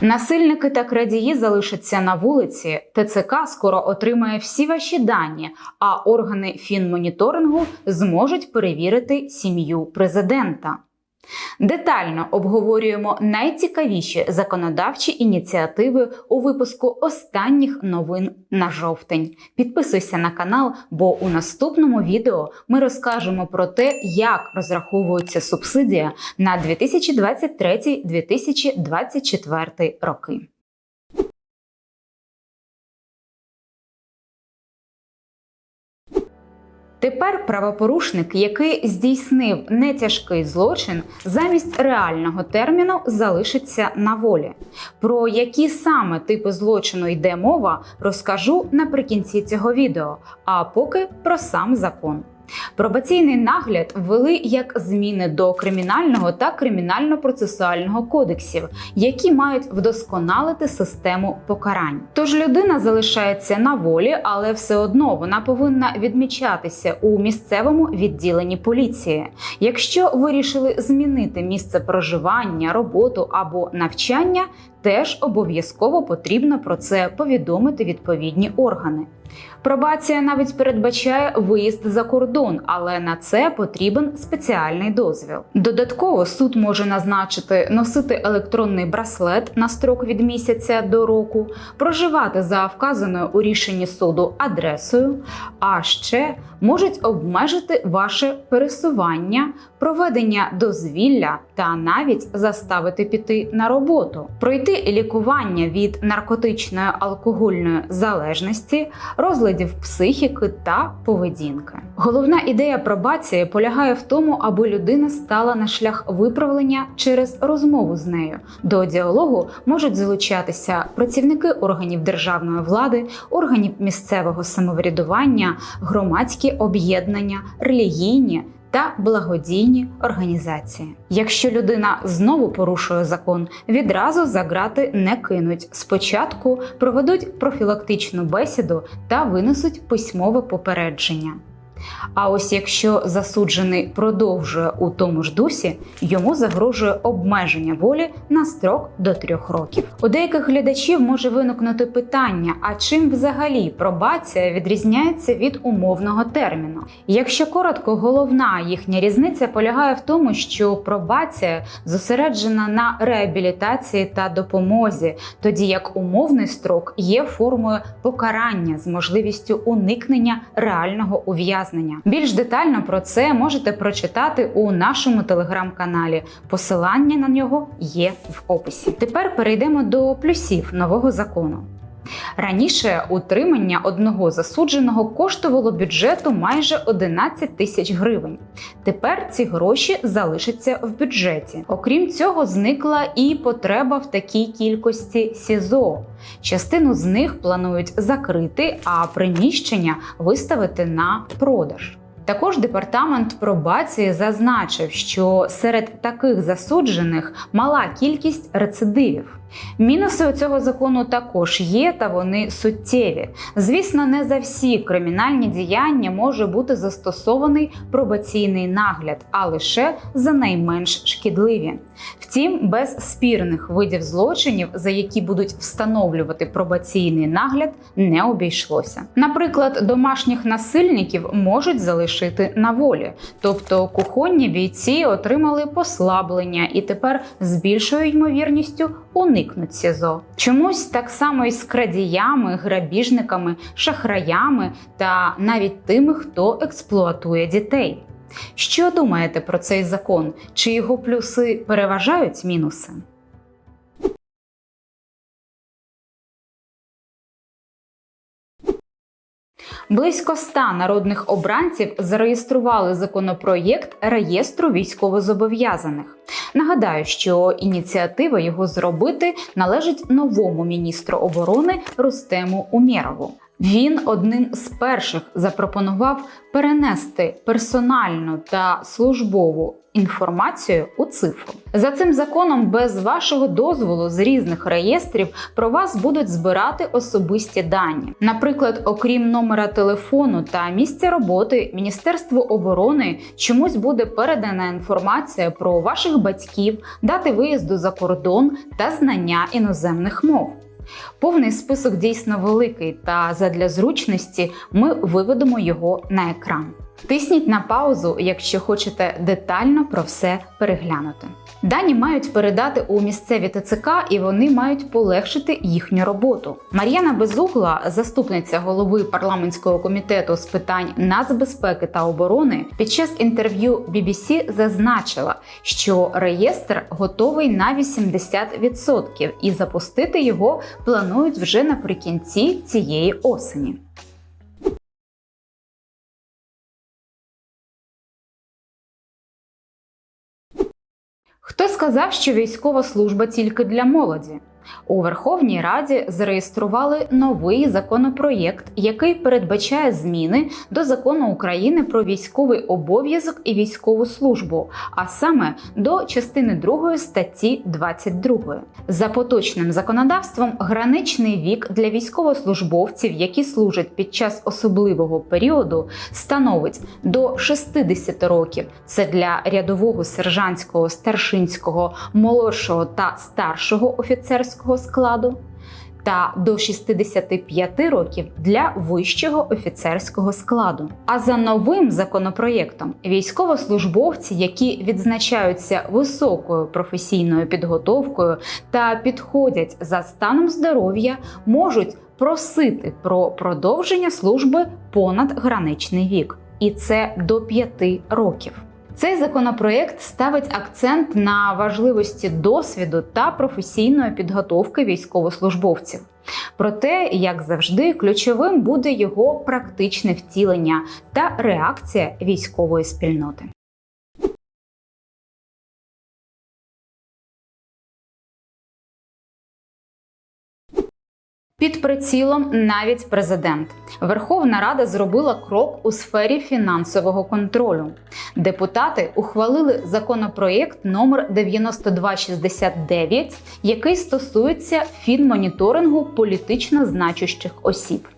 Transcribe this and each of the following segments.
Насильники та крадії залишаться на вулиці. ТЦК скоро отримає всі ваші дані, а органи фінмоніторингу зможуть перевірити сім'ю президента. Детально обговорюємо найцікавіші законодавчі ініціативи у випуску останніх новин на жовтень. Підписуйся на канал, бо у наступному відео ми розкажемо про те, як розраховується субсидія на 2023-2024 роки. Тепер правопорушник, який здійснив нетяжкий злочин, замість реального терміну залишиться на волі. Про які саме типи злочину йде мова, розкажу наприкінці цього відео. А поки про сам закон. Пробаційний нагляд ввели як зміни до кримінального та кримінально-процесуального кодексів, які мають вдосконалити систему покарань. Тож людина залишається на волі, але все одно вона повинна відмічатися у місцевому відділенні поліції. Якщо вирішили змінити місце проживання, роботу або навчання, теж обов'язково потрібно про це повідомити відповідні органи. Пробація навіть передбачає виїзд за кордон, але на це потрібен спеціальний дозвіл. Додатково суд може назначити носити електронний браслет на строк від місяця до року, проживати за вказаною у рішенні суду адресою, а ще можуть обмежити ваше пересування, проведення дозвілля та навіть заставити піти на роботу, пройти лікування від наркотичної алкогольної залежності, розладів психіки та поведінки. Головна ідея пробації полягає в тому, аби людина стала на шлях виправлення через розмову з нею. До діалогу можуть залучатися працівники органів державної влади, органів місцевого самоврядування, громадські об'єднання, релігійні. Та благодійні організації. Якщо людина знову порушує закон, відразу за грати не кинуть. Спочатку проведуть профілактичну бесіду та винесуть письмове попередження. А ось якщо засуджений продовжує у тому ж дусі, йому загрожує обмеження волі на строк до трьох років. У деяких глядачів може виникнути питання: а чим взагалі пробація відрізняється від умовного терміну? Якщо коротко, головна їхня різниця полягає в тому, що пробація зосереджена на реабілітації та допомозі, тоді як умовний строк є формою покарання з можливістю уникнення реального ув'язнення. Більш детально про це можете прочитати у нашому телеграм-каналі. Посилання на нього є в описі. Тепер перейдемо до плюсів нового закону. Раніше утримання одного засудженого коштувало бюджету майже 11 тисяч гривень. Тепер ці гроші залишаться в бюджеті. Окрім цього, зникла і потреба в такій кількості СІЗО. Частину з них планують закрити, а приміщення виставити на продаж. Також департамент пробації зазначив, що серед таких засуджених мала кількість рецидивів. Мінуси у цього закону також є, та вони суттєві. Звісно, не за всі кримінальні діяння може бути застосований пробаційний нагляд, а лише за найменш шкідливі. Втім, без спірних видів злочинів, за які будуть встановлювати пробаційний нагляд, не обійшлося. Наприклад, домашніх насильників можуть залишити на волі, тобто кухонні бійці отримали послаблення і тепер з більшою ймовірністю уникнуть СІЗО. Чомусь так само і з крадіями, грабіжниками, шахраями та навіть тими, хто експлуатує дітей. Що думаєте про цей закон? Чи його плюси переважають мінуси? Близько ста народних обранців зареєстрували законопроєкт реєстру військовозобов'язаних. Нагадаю, що ініціатива його зробити належить новому міністру оборони Рустему Умєрову. Він одним з перших запропонував перенести персональну та службову інформацію у цифру. За цим законом, без вашого дозволу з різних реєстрів про вас будуть збирати особисті дані. Наприклад, окрім номера телефону та місця роботи, Міністерству оборони чомусь буде передана інформація про ваших батьків, дати виїзду за кордон та знання іноземних мов. Повний список дійсно великий, та задля зручності ми виведемо його на екран. Тисніть на паузу, якщо хочете детально про все переглянути. Дані мають передати у місцеві ТЦК і вони мають полегшити їхню роботу. Мар'яна Безугла, заступниця голови парламентського комітету з питань нацбезпеки та оборони, під час інтерв'ю BBC зазначила, що реєстр готовий на 80% і запустити його планують вже наприкінці цієї осені. Хто сказав, що військова служба тільки для молоді? У Верховній Раді зареєстрували новий законопроєкт, який передбачає зміни до закону України про військовий обов'язок і військову службу, а саме до частини 2 статті 22. За поточним законодавством, граничний вік для військовослужбовців, які служать під час особливого періоду, становить до 60 років. Це для рядового сержантського, старшинського, молодшого та старшого офіцерського складу. Та до 65 років для вищого офіцерського складу. А за новим законопроєктом військовослужбовці, які відзначаються високою професійною підготовкою та підходять за станом здоров'я, можуть просити про продовження служби понад граничний вік, і це до 5 років. Цей законопроєкт ставить акцент на важливості досвіду та професійної підготовки військовослужбовців. Проте, як завжди, ключовим буде його практичне втілення та реакція військової спільноти. Під прицілом навіть президент. Верховна Рада зробила крок у сфері фінансового контролю. Депутати ухвалили законопроєкт номер 9269, який стосується фінмоніторингу політично значущих осіб.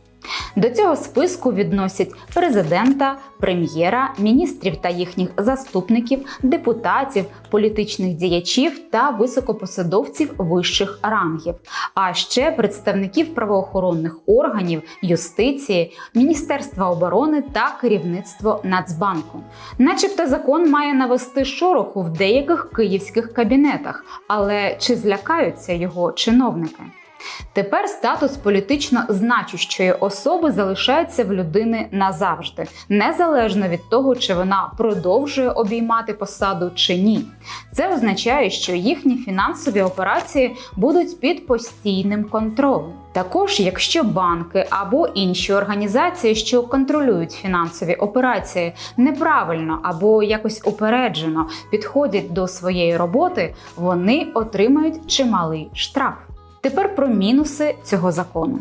До цього списку відносять президента, прем'єра, міністрів та їхніх заступників, депутатів, політичних діячів та високопосадовців вищих рангів, а ще представників правоохоронних органів, юстиції, Міністерства оборони та керівництво Нацбанку. Начебто закон має навести шороху в деяких київських кабінетах, але чи злякаються його чиновники? Тепер статус політично значущої особи залишається в людини назавжди, незалежно від того, чи вона продовжує обіймати посаду чи ні. Це означає, що їхні фінансові операції будуть під постійним контролем. Також, якщо банки або інші організації, що контролюють фінансові операції, неправильно або якось упереджено підходять до своєї роботи, вони отримають чималий штраф. Тепер про мінуси цього закону.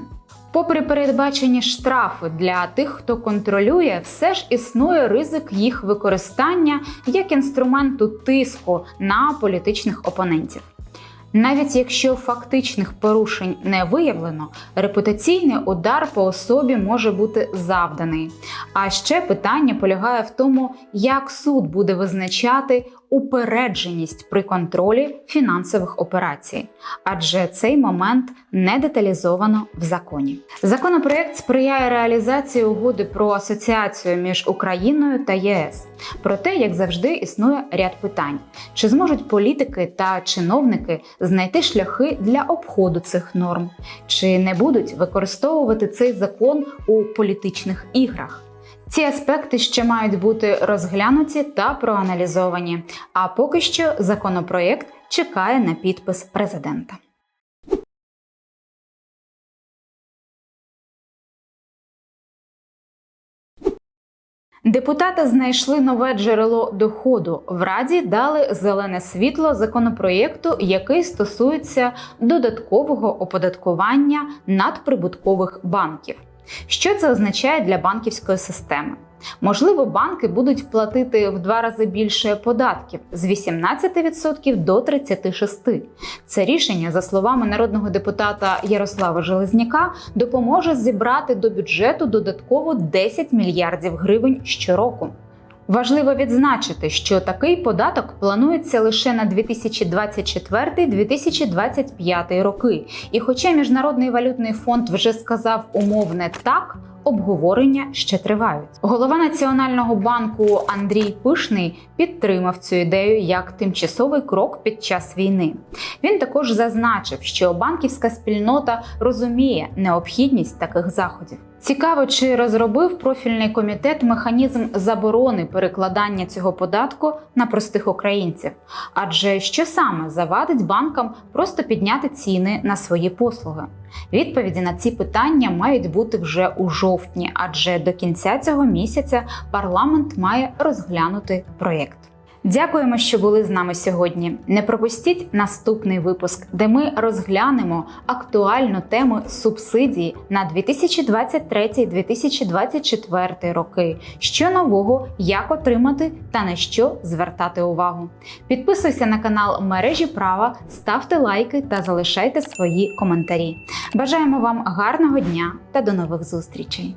Попри передбачені штрафи для тих, хто контролює, все ж існує ризик їх використання як інструменту тиску на політичних опонентів. Навіть якщо фактичних порушень не виявлено, репутаційний удар по особі може бути завданий. А ще питання полягає в тому, як суд буде визначати упередженість при контролі фінансових операцій, адже цей момент не деталізовано в законі. Законопроект сприяє реалізації угоди про асоціацію між Україною та ЄС. Проте, як завжди, існує ряд питань: чи зможуть політики та чиновники знайти шляхи для обходу цих норм, чи не будуть використовувати цей закон у політичних іграх? Ці аспекти ще мають бути розглянуті та проаналізовані. А поки що законопроєкт чекає на підпис президента. Депутати знайшли нове джерело доходу. В Раді дали зелене світло законопроєкту, який стосується додаткового оподаткування надприбуткових банків. Що це означає для банківської системи? Можливо, банки будуть платити в два рази більше податків з 18% до 36%. Це рішення, за словами народного депутата Ярослава Железняка, допоможе зібрати до бюджету додатково 10 мільярдів гривень щороку. Важливо відзначити, що такий податок планується лише на 2024-2025 роки. І хоча Міжнародний валютний фонд вже сказав умовне так. Обговорення ще тривають. Голова Національного банку Андрій Пишний підтримав цю ідею як тимчасовий крок під час війни. Він також зазначив, що банківська спільнота розуміє необхідність таких заходів. Цікаво, чи розробив профільний комітет механізм заборони перекладання цього податку на простих українців. Адже що саме завадить банкам просто підняти ціни на свої послуги? Відповіді на ці питання мають бути вже у жовтні, адже до кінця цього місяця парламент має розглянути проєкт. Дякуємо, що були з нами сьогодні. Не пропустіть наступний випуск, де ми розглянемо актуальну тему субсидії на 2023-2024 роки. Що нового, як отримати та на що звертати увагу. Підписуйся на канал мережі права, ставте лайки та залишайте свої коментарі. Бажаємо вам гарного дня та до нових зустрічей!